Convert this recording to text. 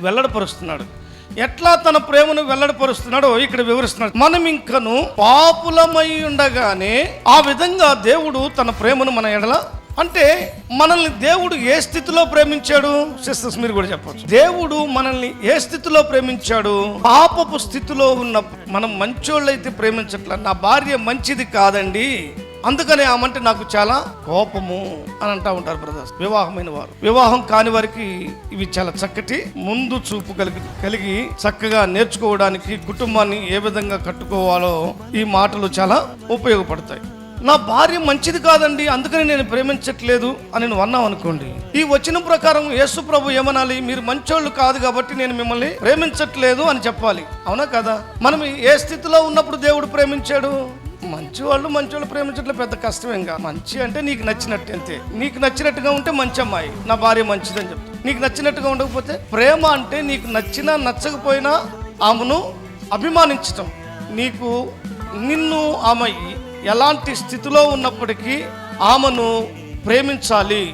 వెల్లడపరుస్తున్నాడు. ఎట్లా తన ప్రేమను వెల్లడిపరుస్తున్నాడో ఇక్కడ వివరిస్తున్నాడు. మనం ఇంకను పాపులమై ఉండగానే ఆ విధంగా దేవుడు తన ప్రేమను మన ఎడల అంటే మనల్ని దేవుడు ఏ స్థితిలో ప్రేమించాడు? సిస్టర్స్ మీరు కూడా చెప్పచ్చు. దేవుడు మనల్ని ఏ స్థితిలో ప్రేమించాడు? పాపపు స్థితిలో ఉన్న మనం మంచోళ్ళైతే ప్రేమించట్ల. నా భార్య మంచిది కాదండి. అందుకని ఆమంటే నాకు చాలా కోపము అని అంటా ఉంటారు బ్రదర్స్. వివాహమైన వారు. వివాహం కాని వారికి ఇవి చాలా చక్కటి ముందు చూపు కలిగి కలిగి చక్కగా నేర్చుకోవడానికి కుటుంబాన్ని ఏ విధంగా కట్టుకోవాలో ఈ మాటలు చాలా ఉపయోగపడతాయి. నా భార్య మంచిది కాదండి అందుకని నేను ప్రేమించట్లేదు అని నువ్వు అన్నావు అనుకోండి. ఈ వచ్చిన ప్రకారం యేసు ప్రభు ఏమనాలి మీరు మంచోళ్ళు కాదు కాబట్టి నేను మిమ్మల్ని ప్రేమించట్లేదు అని చెప్పాలి. అవునా కదా? మనం ఏ స్థితిలో ఉన్నప్పుడు దేవుడు ప్రేమించాడు? మంచి వాళ్ళు మంచి వాళ్ళు ప్రేమించట్లే పెద్ద కష్టం ఇంకా మంచి అంటే నీకు నచ్చినట్టు అంతే. నీకు నచ్చినట్టుగా ఉంటే మంచి అమ్మాయి. నా భార్య మంచిదని చెప్తా. నీకు నచ్చినట్టుగా ఉండకపోతే ప్రేమ అంటే నీకు నచ్చినా నచ్చకపోయినా ఆమెను అభిమానించటం. నీకు నిన్ను ఆమె ఎలాంటి స్థితిలో ఉన్నప్పటికీ ఆమెను ప్రేమించాలి.